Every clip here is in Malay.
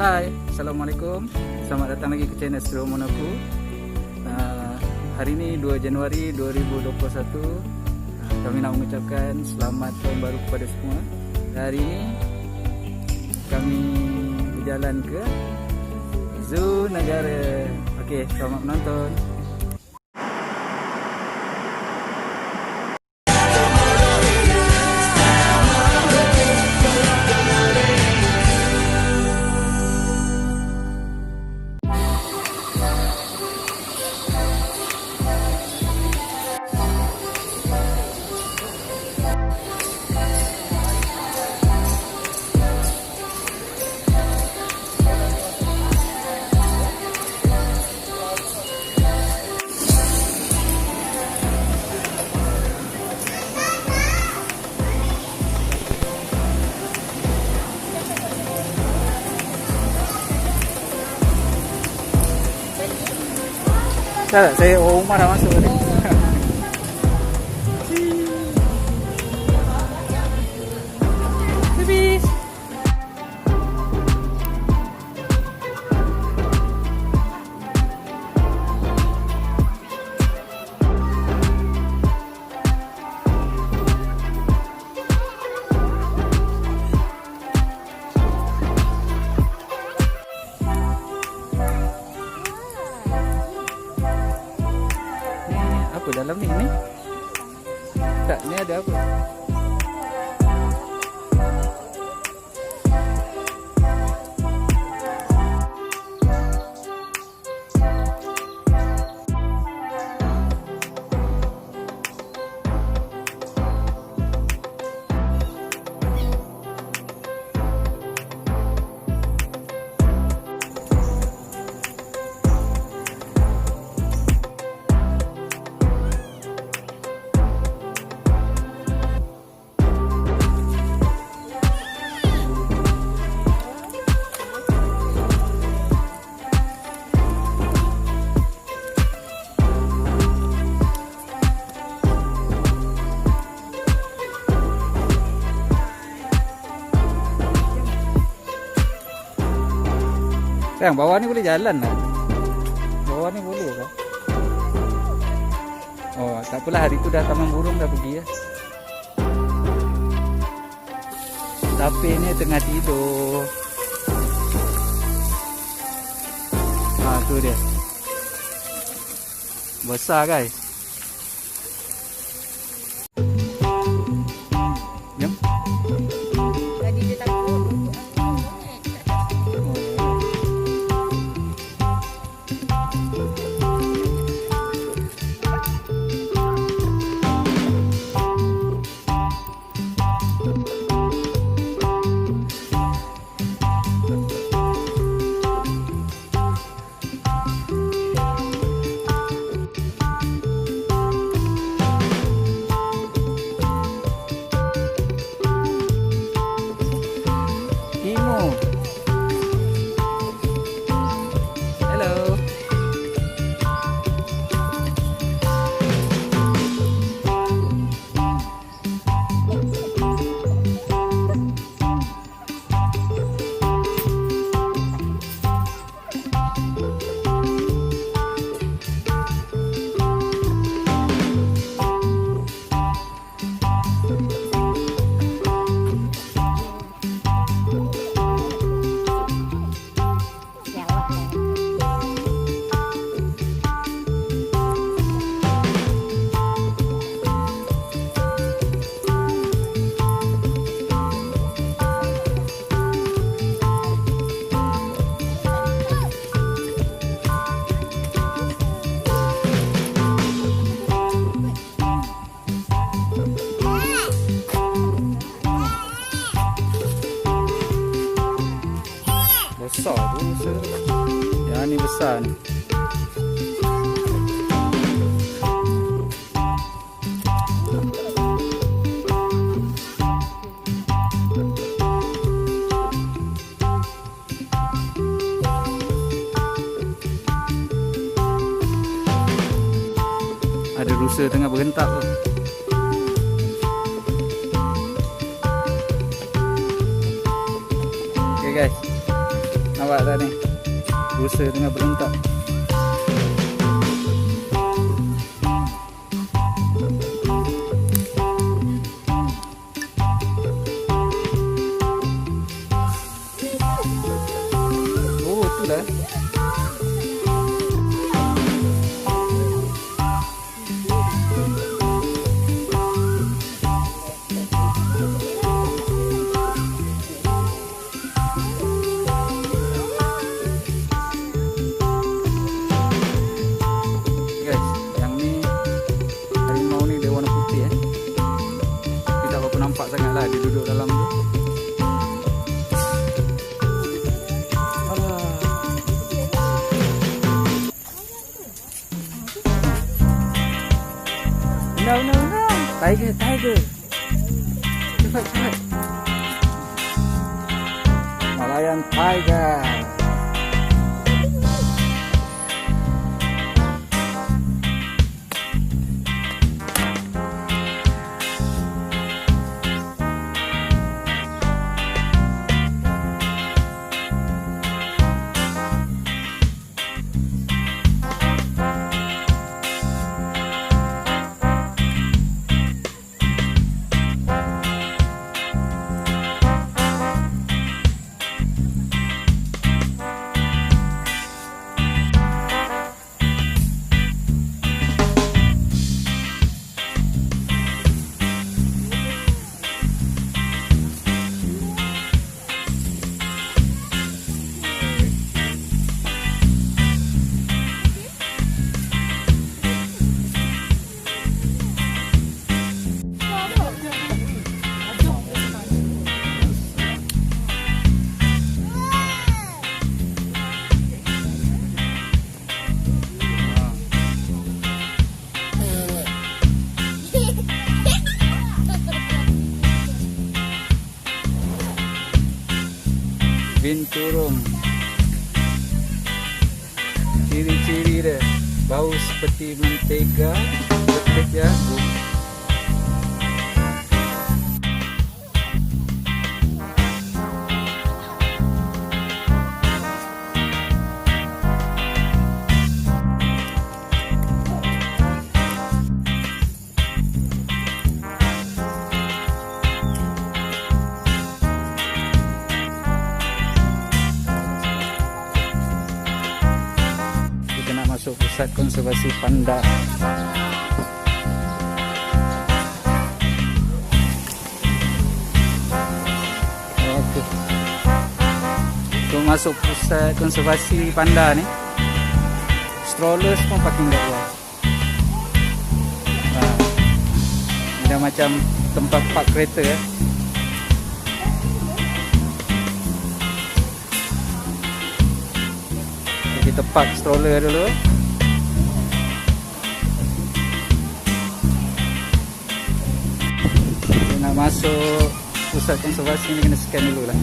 Hai, Assalamualaikum. Selamat datang lagi ke channel Astro Monaco uh, Hari ini 2 Januari 2021 uh, Kami nak mengucapkan selamat tahun baru kepada semua. Hari ini Kami berjalan ke Zoo Negara. Okey, selamat menonton Tak, saya orang rumah dah masuk Sayang, bawah ni boleh jalan lah. Bawah ni boleh ke? Oh, tak apalah hari tu dah taman burung dah pergi ya. Tapi ni tengah tidur. Ha, tu dia. Besar guys. Ni. Ada rusa tengah berentak tu. Okay guys. Nampak tak ni? Rusa tengah berontak. Tiger, tiger. Cepat, cepat. Malayan tiger. Binturong ciri-ciri dia bau seperti mentega petik jagung konservasi panda. Untuk masuk pusat konservasi panda ni Stroller semua parking kat luar ha. Dia macam tempat park kereta eh. Kita park stroller dulu masuk pusat konservasi ni kena scan dulu lah.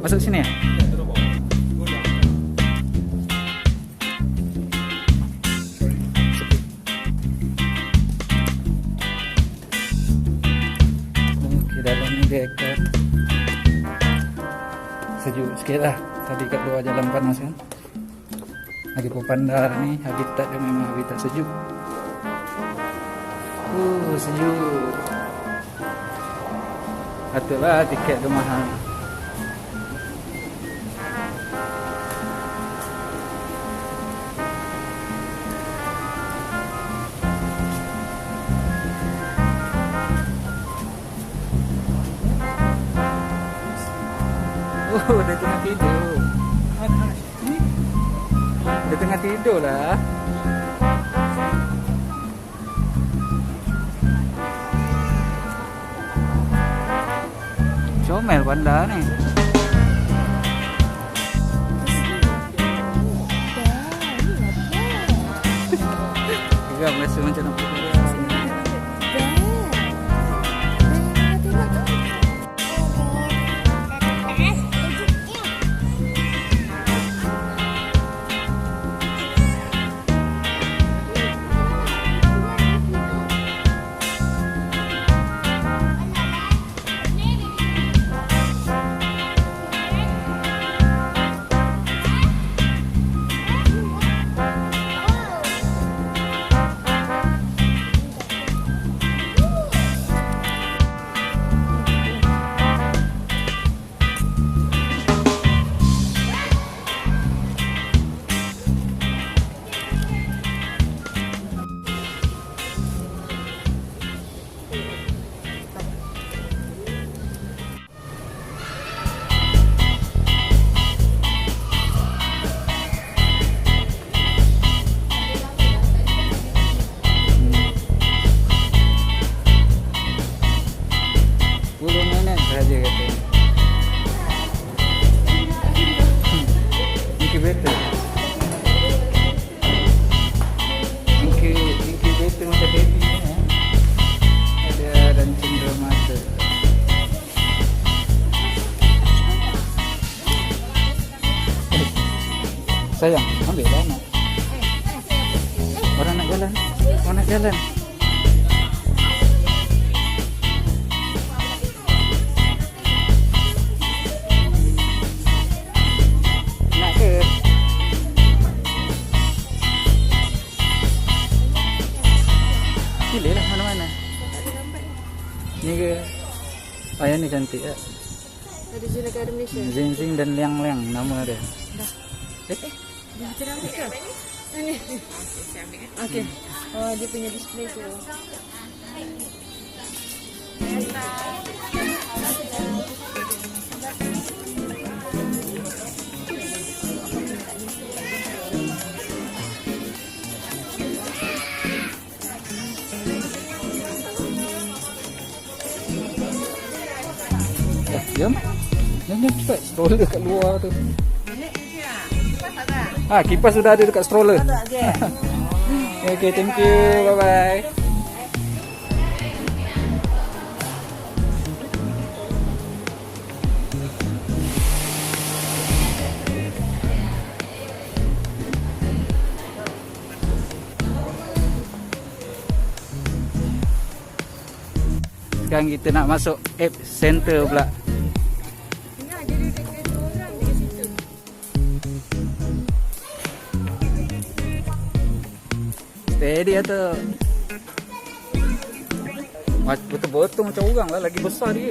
Masuk sini ya? Sikit lah. Tadi kat luar jalan panas kan. Lagi pun ni habitat dia memang habitat sejuk. Uh, sejuk. Patutlah tiket tu mahal. Oh, dia tengah tidur. Dia tengah tidur lah. Comel panda ni. Geram rasa macam nak pukul Ni ke? Yang ni cantik ya. Ada je negara Malaysia. Zing Zing dan Liang Liang nama dia. Eh? Kita dah ambil ke? Ini. Okey. Oh, dia punya display tu. Eh, jom. Jom, jom cepat. Stroller kat luar tu. Ah, kipas sudah ada dekat stroller. okay, thank you. Bye-bye. Sekarang kita nak masuk app center pula. Atau Mas- Betul-betul macam orang lah Lagi besar dia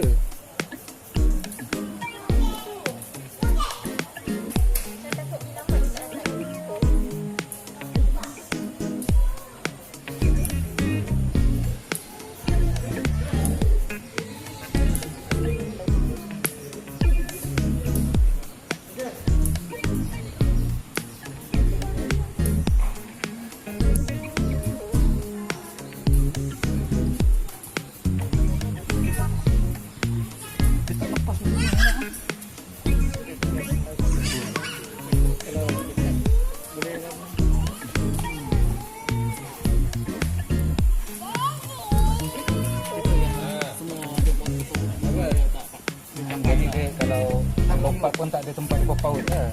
Jadi dia kalau lompat pun tak ada tempat dia berpaut lah.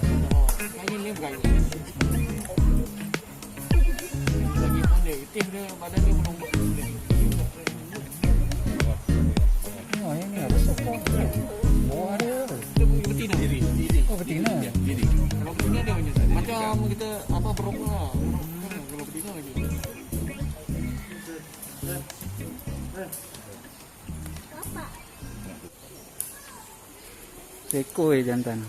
Hanya ni bukan Lagi pun dia dia. Badan dia melompat Oh yang ni sokong dia Dia betina. Diri Oh betina Diri Kalau betina dia. Macam Macam kita Apa berapa lah Kalau betina lagi Sekoi jantan.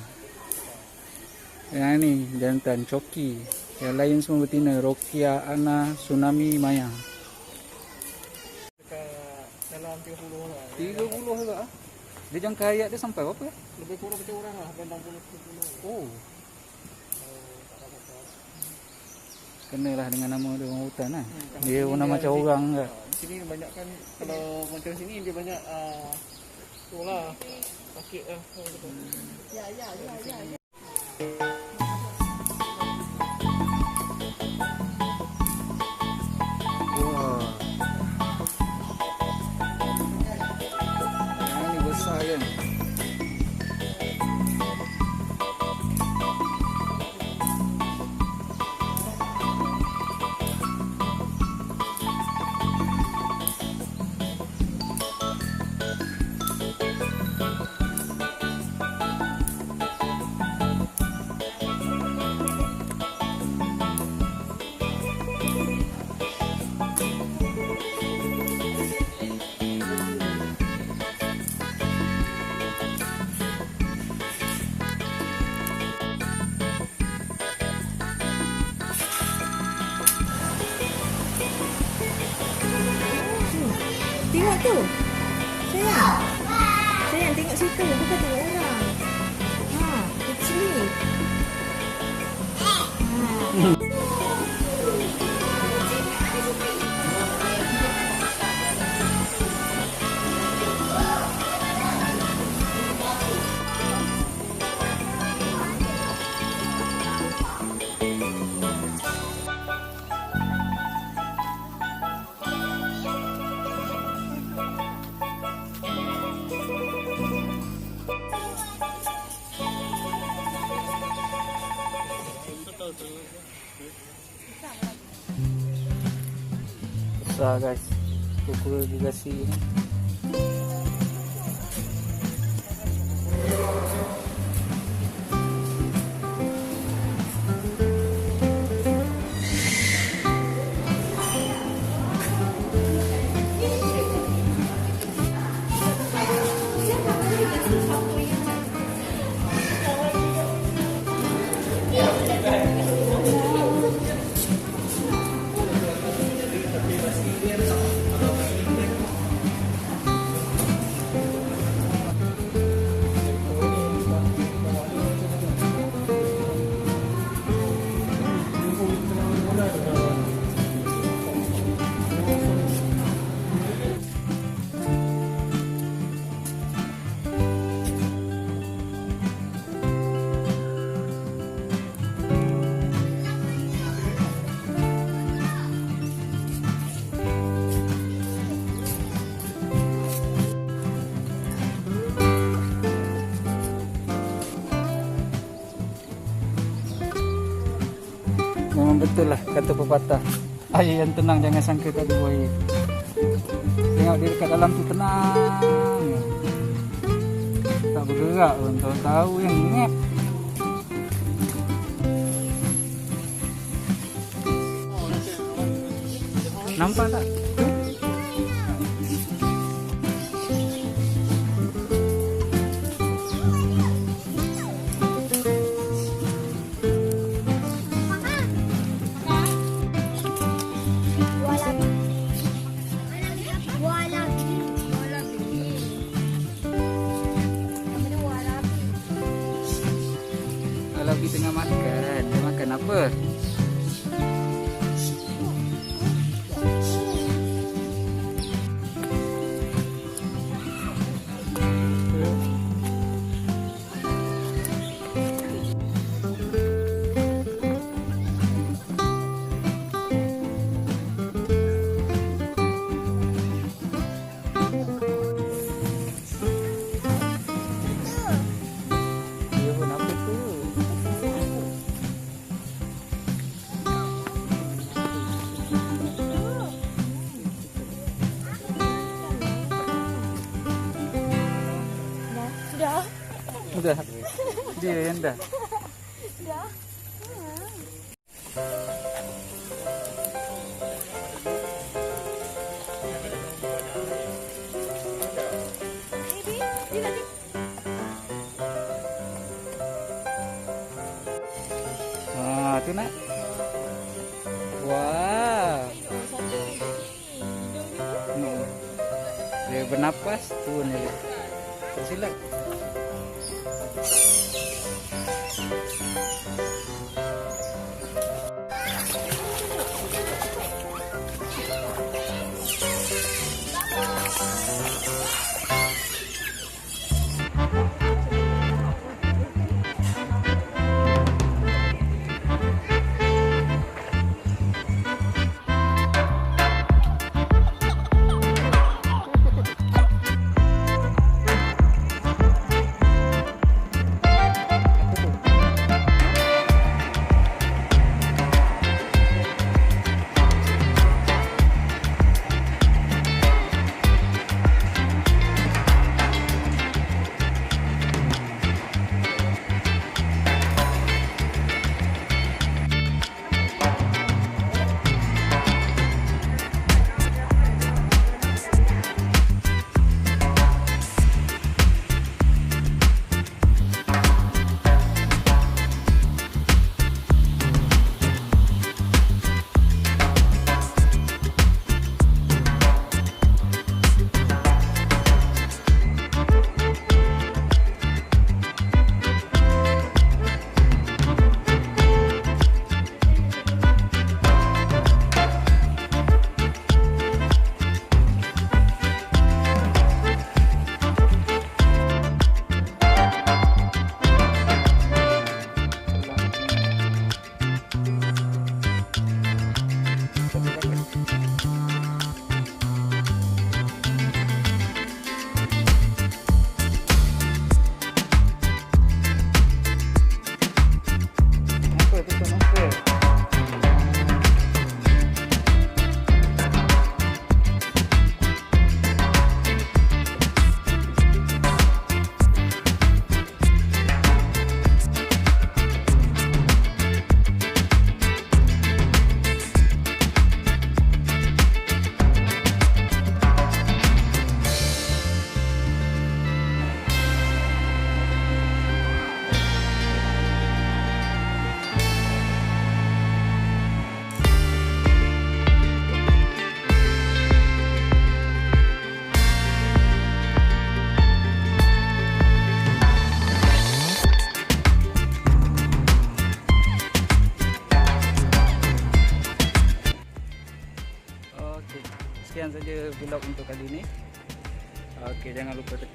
Yang ni jantan Coki. Yang lain semua betina. Rokia, Ana, Tsunami, Maya. Dekat Dalam 30 lah 30 juga ah. Dia jangka hayat dia sampai berapa? Ya? Lebih kurang macam orang lah 60 Oh. Kenalah dengan nama dia orang hutan lah Dia warna macam orang ke? Di sini banyak kan Kalau macam sini dia banyak uh, Tu lah Sakit lah Wah. Guys. Kuku gergasi ni. Memang betul lah kata pepatah. Air yang tenang jangan sangka tak ada buaya. Tengok dia dekat dalam tu tenang. Tak bergerak pun Tahu-tahu yang ngep Nampak tak? Sudah. Dia yang dah.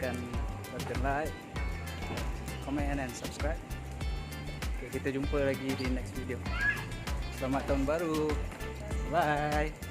Tekan button like, comment and subscribe. Okey, kita jumpa lagi di next video. Selamat tahun baru. Bye.